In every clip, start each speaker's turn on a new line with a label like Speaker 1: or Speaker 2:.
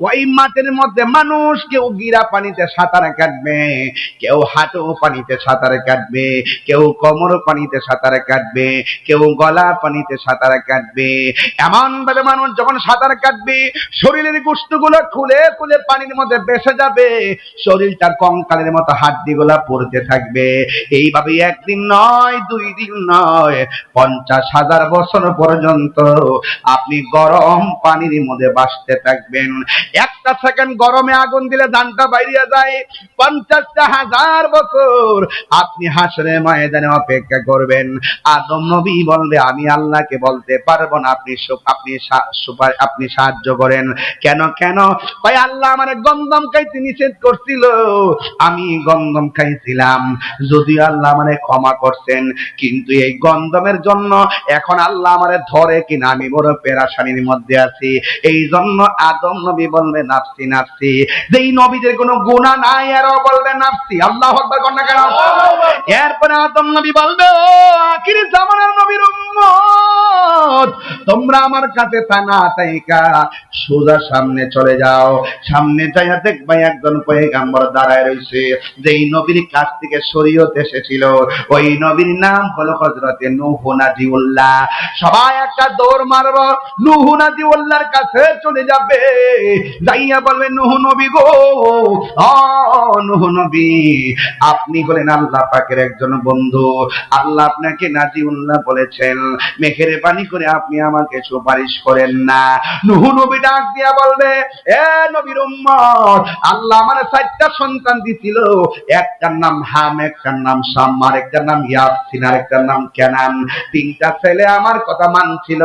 Speaker 1: ওই মাঠের মধ্যে মানুষ কেউ গিরা পানিতে সাঁতার কাটবে, কেউ হাঁটু পানিতে সাঁতার কাটবে, কেউ কোমর পানিতে সাঁতার কাটবে, কেউ গলা পানিতে সাঁতার কাটবে। এমন ভাবে মানুষ যখন সাঁতার কাটবে, শরীরের গোস্তগুলো খুলে খুলে পানির মধ্যে বেসে যাবে, শরীরটার কঙ্কালের মতো হাড্ডিগুলা পড়তে থাকবে। এইভাবে একদিন নয়, দুই দিন নয়, পঞ্চাশ হাজার বছর পর্যন্ত আপনি গরম পানির মধ্যে বাসতে থাকবেন। একটা সেকেন্ড গরমে আগুন দিলে ধানটা বাইরিয়া যায়। পঞ্চাশটা হাজার বছর আপনি হাসরে ময়দানে অপেক্ষা করবেন। আদম নবী বলবে, আমি আল্লাহকে বলতে পারব না। আপনি আপনি সুপার- আপনি সাহায্য করেন। কেন কেন? ভাই আল্লাহ আমার গন্ধম খাইতে নিষেধ করছিল। আমি গন্ধম খাইছিলাম। যদিও আল্লাহ আমারে ক্ষমা করছেন, কিন্তু এই গন্ধমের জন্য এখন আল্লাহ আমারে ধরে কিনা। আমি বড় পেরাশানির মধ্যে আছি। এই জন্য আদম নবী বলবে নাফসি নাফসি যেই নবীদের কোনো গুণা নাই এরাও বলবে নাফসি আল্লাহ আকবার কর না কেন? এরপরে আদম নবী বলবে ও আখির জামানার নবীর উম্মত। তোমরা আমার কাছে তা না তাইকা, সোজা সামনে চলে যাও। সামনে যাইয়া দেখবা একজন পয়গাম্বর দাঁড়ায় রয়েছে যেই নবীর কাছ থেকে শরীয়ত এসেছিল। ওই নবীর নাম হলো হজরতে নুহু নাজিউল্লাহ। সবাই একটা দৌড় মারব, নুহু নাজিউল্লাহর কাছে চলে যাবে। যাইয়া বলবে, নুহু নবী গো নুহু নবী, আপনি হলেন আল্লাহ পাকের একজন বন্ধু। আল্লাহ আপনাকে নাজিউল্লাহ বলেছেন মেঘের পানি করে আপনি আমাকে সুপারিশ করেন না। নুহু নবী ডাক দিয়া বলবে, এ নবীর উম্মত, আল্লাহ আমার চারটা সন্তান দিছিল। একটার নাম হাম, একটার নাম শাম আর একটার নাম ইয়াসিন, আর একটার নাম কেনান। তিনটা ছেলে আমার কথা মানছিল।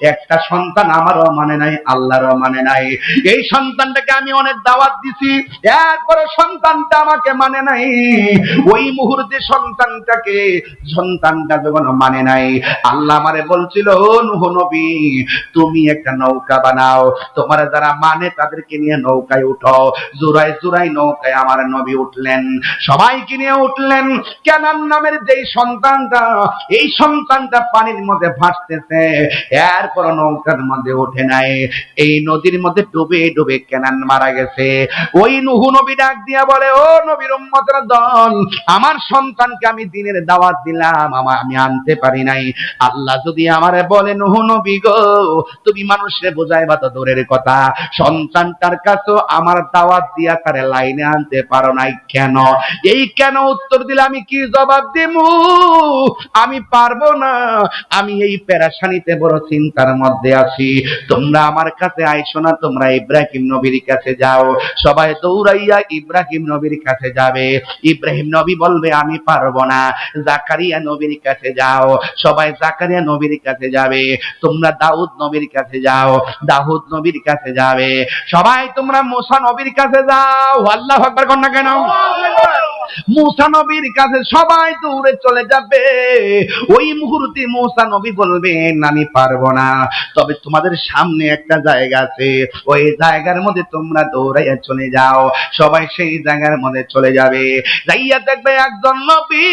Speaker 1: একটা সন্তান আমারও মানে নাই, আল্লাহরও মানে নাই। এই সন্তানটাকে আমি অনেক দাওয়াত দিছি, এরপরে সন্তানটা আমাকে মানে নাই। ওই মুহূর্তে সন্তানটাকে, সন্তানটা যখন মানে নাই, আল্লাহ আমারে বলছিল নবী, তুমি একটা নৌকা বানাও। তোমার যারা মানে তাদেরকে নিয়ে নৌকায় উঠো। জোড়ায় জোড়ায় নৌকায় আমার নবী উঠলেন। সবাইকে নিয়ে উঠলেন। কেনান নামের যেই সন্তানটা, এই সন্তানটা পানির মধ্যে ভাসতেছে এরপর নৌকার মধ্যে ওঠে নাই। এই নদীর মধ্যে ডুবে ডুবে কেনান মারা গেছে। ওই নুহু নবী ডাক দিয়া বলে, ও নবীর দল, আমার সন্তানকে আমি দিনের দাওয়াত দিলাম আমি আনতে পারি নাই। আল্লাহ যদি আমারে বলে, নুহু নবী গো, তুমি মানুষে বোঝাইবা তো দূরের কথা। সন্তানটার কাছেও আমার দাওয়াত দিয়া তারে লাইনে আনতে পারো নাই কেন? এই কেন উত্তর দিলে আমি কি জবাব দিমু? আমি পারব না। আমি এই পেরাশানিতে বড় চিন্তার মধ্যে আছি। তোমরা আমার কাছে আইসো না, তোমরা ইব্রাহিম নবীর কাছে যাও। সবাই দৌড়াইয়া ইব্রাহিম নবীর কাছে যাবে। ইব্রাহিম নবী বলবে, আমি পারব না। জাকারিয়া নবীর কাছে যাও। সবাই জাকারিয়া নবীর কাছে যাবে। তোমরা দাউদ নবীর কাছে যাও, দাউদ নবীর কাছে যাবে। সবাই তোমরা মুসা নবীর কাছে যাও। আল্লাহ কর কেন? মুসা নবীর কাছে সবাই দৌড়ে চলে যাবে। ওই মুহূর্তে মুসা নবী বলবেন, আমি পারব না। তবে তোমাদের সামনে একটা জায়গা আছে। ওই জায়গার মধ্যে তোমরা দৌড়াইয়া চলে যাও। সবাই সেই জায়গার মধ্যে চলে যাবে। যাইয়া দেখবে একজন নবী,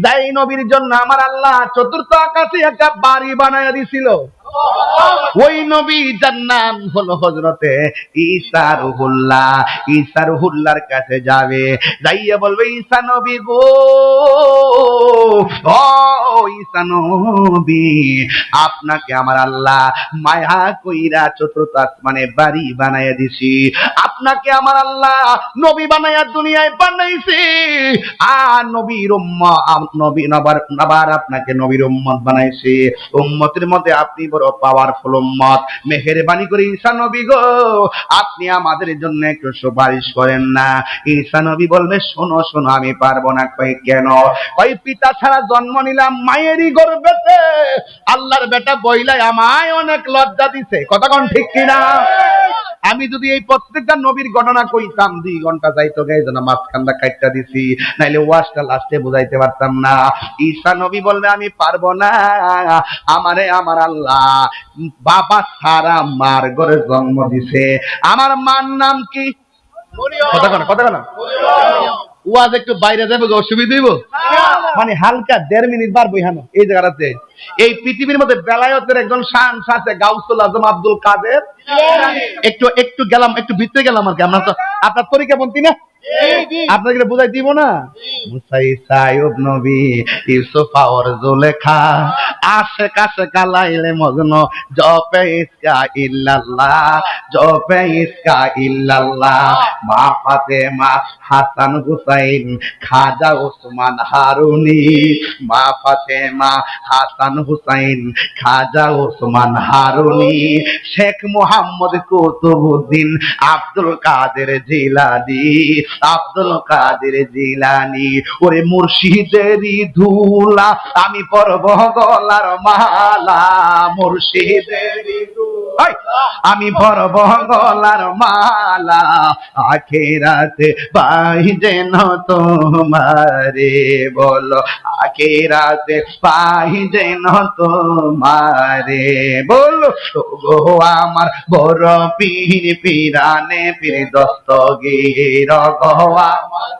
Speaker 1: যাই নবীর জন্য আমার আল্লাহ চতুর্থ আকাশে একটা বাড়ি বানায়া দিছিল। ওই নবী যার নাম হলো হজরতে ঈসা রুহুল্লাহ। ঈসা রুহুল্লাহর কাছে যাবে, যাইয়া বলবে, ঈসা নবী গো, ও ঈসা নবী, আপনাকে আমার আল্লাহ মায়া কইরা চতুর্থ আসমানে বাড়ি বানাইয়া দিছি। আপনাকে আমার আল্লাহ নবী বানাইয়া দুনিয়ায় বানাইছি। আর নবীর উম্মা নবী নবার নবার আপনাকে নবীর উম্মত বানাইছি। উম্মতের মধ্যে আপনি বড় পাওয়ারফুল উম্মত মেহেরবানি করে ঈসা নবী গো, আপনি আমাদের জন্য একটু সুপারিশ করেন না। ঈসা নবী বলবে, শোনো শোনো, আমি পারব না। কই কেন? কই পিতা ছাড়া জন্ম নিলাম মায়েরই গর্বেতে। আল্লাহর বেটা বইলাই আমায় অনেক লজ্জা দিছে। কতক্ষণ ঠিক কিনা? আমি যদি এই প্রত্যেকটা নবীর ঘটনা কইতাম দুই ঘণ্টা যাইতো গাই যেন মাঝখানটা কাটটা দিছি নাইলে ওয়াশটা লাস্টে বুঝাইতে পারতাম না। ঈসা নবী বলবে আমি পারব না। আমারে আমার আল্লাহ বাবা সারা মার ঘরে জন্ম দিছে। আমার মার নাম কি? কথা কথা কনা। ওয়াজ একটু বাইরে যাবে অসুবিধা হইব? মানে হালকা দেড় মিনিট বার হানো এই জায়গাটাতে। এই পৃথিবীর মধ্যে বেলায়তের একজন শান সাথে গাউসুল আজম আব্দুল কাদের। একটু একটু গেলাম একটু ভিতরে গেলাম আর কি। আপনার তো আপনার তরিকা বন্তি না? আপনাকে বুঝাই দিব না? মুসাই সাইব নবী, ইউসুফ আর জুলেখা আশে কাছে কালাইলে মগ্ন, জপে ইসকা ইল্লাল্লাহ, জপে ইসকা ইল্লাল্লাহ। মা ফাতেমা, হাসান হুসাইন, খাজা ওসমান হারুনি। মা ফাতেমা, হাসান হুসাইন, খাজা ওসমান হারুনি। শেখ মোহাম্মদ কুতুবুদ্দিন, আব্দুল কাদের জিলানি। আব্দুল কাদের জিলানি ওরে মুর্শিদেরই ধুলা আমি পরব গলার মালা মুর্শিদেরই আমি পরব গলার মালা আখেরাতে পাই যেন তোমারে বলো। আখেরাতে পাই যেন তোমারে বলো। গো আমার বড় পীর, পিরানে পীর দস্তগীর গো আমার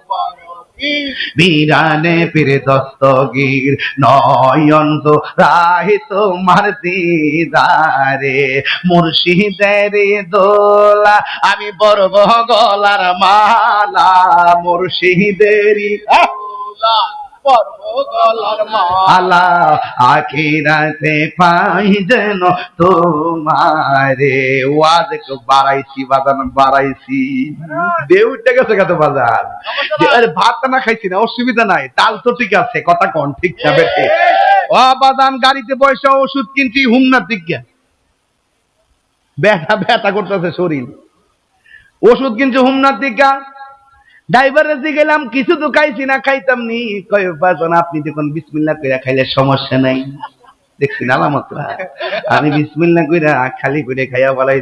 Speaker 1: বিরানে ফিরে দস্তগীর নয়ন তো রাহি তোমার দিদারে। মুর্শিদের দোলা, আমি বড় গলার মালা মুর্শিদেরই আলা আখিরাতে পাই যেন তোমারে। ওয়াজ বাড়াইছি বাজান বাড়াইছি। দেউটা গেছে কত বাজার আরে ভাত না খাইছি না অসুবিধা নাই তাল তো ঠিক আছে কথা কোন ঠিক না বেটে ও বাদান গাড়িতে পয়সা ওষুধ কিনছি হুমনার দিকে ব্যথা ব্যথা করতেছে শরীর। ওষুধ কিনছি হুমনার দিকা ড্রাইভারের দিকে গেলাম, কিছু তো খাইছি না, খাইতাম নি। কয় আপনি দেখুন বিসমিল্লা কইরা খাইলে সমস্যা নাই। দেখছি না আমি বিসমিল্লা কইরা খালি করে খাইয়া বলাই